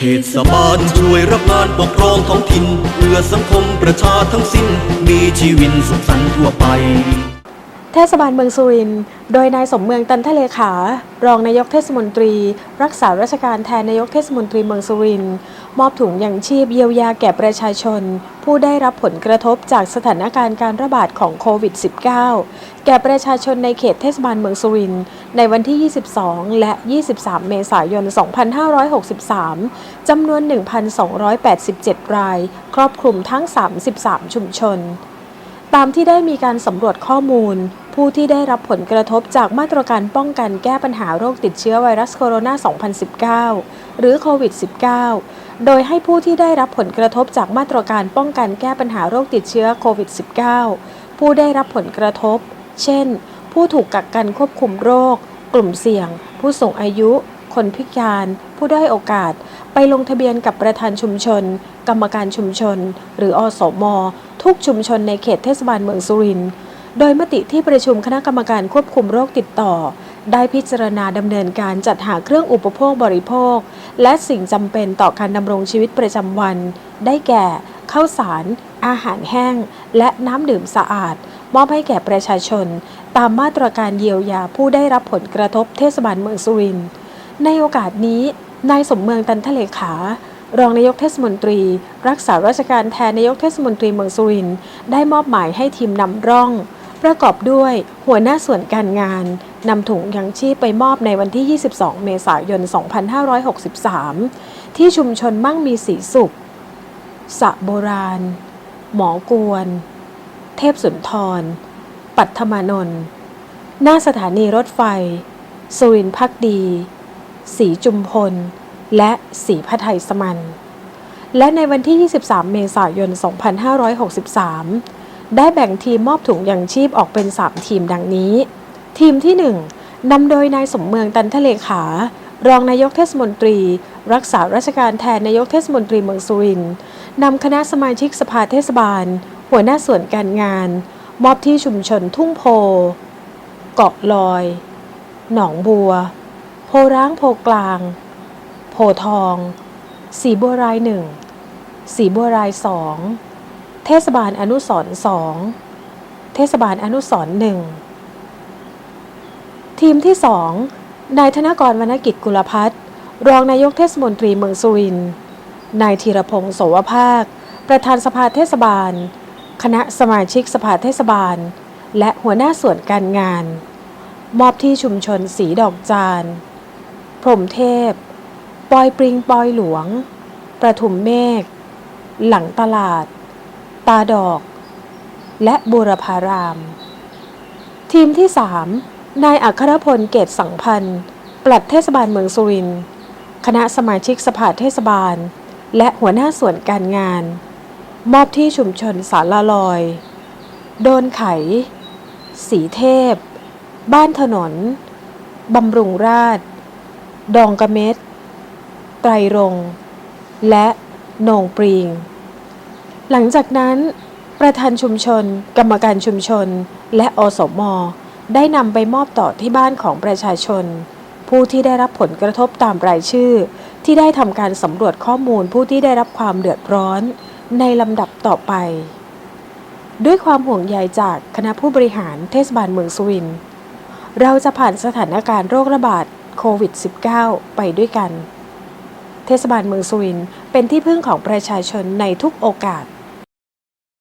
เทศบาลช่วยรับงานปกครองท้องถิ่นเพื่อสังคมประชาทั้งสิ้น มีชีวิตสุขสันต์ทั่วไป เทศบาลเมืองสุรินทร์โดยนายสมเมืองตันทะเลขา รองนายกเทศมนตรี รักษาราชการแทนนายกเทศมนตรีเมืองสุรินทร์มอบถุงยังชีพเยียวยาแก่ประชาชน ผู้ได้รับผลกระทบจากสถานการณ์การระบาดของโควิด -19 แก่ประชาชนในเขตเทศบาลเมืองสุรินทร์ในวันที่ 22 และ 23 เมษายน 2563 จำนวน 1,287 ราย ครอบคลุมทั้ง 33 ชุมชน ตามที่ได้มีการสำรวจข้อมูล ผู้ที่ได้รับผลกระทบจากมาตรการป้องกันแก้ปัญหาโรคติดเชื้อไวรัสโคโรนา 2019 หรือโควิด -19 โดยให้ผู้ที่ได้รับผลกระทบจากมาตรการป้องกันแก้ปัญหาโรคติดเชื้อโควิด -19 ผู้ได้รับผลกระทบ เช่น ผู้ถูกกักกันควบคุมโรค กลุ่มเสี่ยง ผู้สูงอายุ คนพิการ ผู้ได้โอกาส ไปลงทะเบียนกับประธานชุมชน กรรมการชุมชน หรืออสม ทุกชุมชนในเขตเทศบาลเมืองสุรินทร์ โดยมติที่ประชุมคณะกรรมการควบคุมโรคติดต่อ ได้พิจารณาดำเนินการจัดหาเครื่องอุปโภคบริโภค และสิ่งจำเป็นต่อการดำรงชีวิตประจำวัน ได้แก่ข้าวสาร อาหารแห้ง และน้ำดื่มสะอาด มอบให้แก่ประชาชน ตามมาตรการเยียวยาผู้ได้รับผลกระทบเทศบาลเมืองสุรินทร์ในโอกาสนี้ นายสมเมืองตันทะเลขารองนายกเทศมนตรี รักษาราชการแทนนายกเทศมนตรีเมืองสุรินทร์ได้มอบหมายให้ทีมนำร่อง ประกอบด้วยหัวหน้าส่วนการงานนำถุงยังชีพไปมอบในวันที่ 22 เมษายน 2563 ที่ชุมชนมั่งมีสีสุข สะโบราณ หมอกวน เทพสุนทร ปัทมานนท์หน้าสถานีรถไฟ สุรินทร์พักดี สีจุมพล และสีพระไทยสมัน และในวันที่ 23 เมษายน 2563 ได้แบ่งทีมมอบถุงยังชีพออกเป็น 3 ทีมดังนี้ ทีมที่ 1นำโดยนายสมเมืองตันทะเลขา รองนายกเทศมนตรี รักษาราชการแทนนายกเทศมนตรีเมืองสุรินทร์นำคณะสมาชิกสภาเทศบาล หัวหน้าส่วนการงาน มอบที่ชุมชนทุ่งโพ เกาะลอย หนองบัว โพร้างโพกลาง โพทอง สีบัวรายหนึ่ง สีบัวรายสอง เทศบาลอนุสรสองเทศบาลอนุสรหนึ่งทีมที่สองนายธนกรวรรณกิจกุลพัฒน์รองนายกเทศมนตรีเมืองสุรินทร์นายธีรพงศ์โสวภาค ประธานสภาเทศบาล คณะสมาชิกสภาเทศบาล และหัวหน้าส่วนการงาน มอบที่ชุมชนสีดอกจานพรมเทพ ปอยปริงปอยหลวง ประทุมเมฆ หลังตลาด ตาดอก และบูรพาราม ทีมที่ 3 นายอัครพลเกตสังพันธ์ ปลัดเทศบาลเมืองสุรินทร์คณะสมาชิกสภาเทศบาล และหัวหน้าส่วนการงาน มอบที่ชุมชนสารลอย โดนไข สีเทพ บ้านถนน บำรุงราษฎร์ดองกระเม็ด ไตรรงค์และโหนงปริง หลังจากนั้นประธานชุมชน กรรมการชุมชน และอสม ได้นำไปมอบต่อที่บ้านของประชาชน ผู้ที่ได้รับผลกระทบตามรายชื่อ ที่ได้ทำการสำรวจข้อมูลผู้ที่ได้รับความเดือดร้อน ในลำดับต่อไป ด้วยความห่วงใยจากคณะผู้บริหารเทศบาลเมืองสุริน เราจะผ่านสถานการณ์โรคระบาดโควิด -19 ไปด้วยกัน เทศบาลเมืองสุรินเป็นที่พึ่งของประชาชนในทุกโอกาส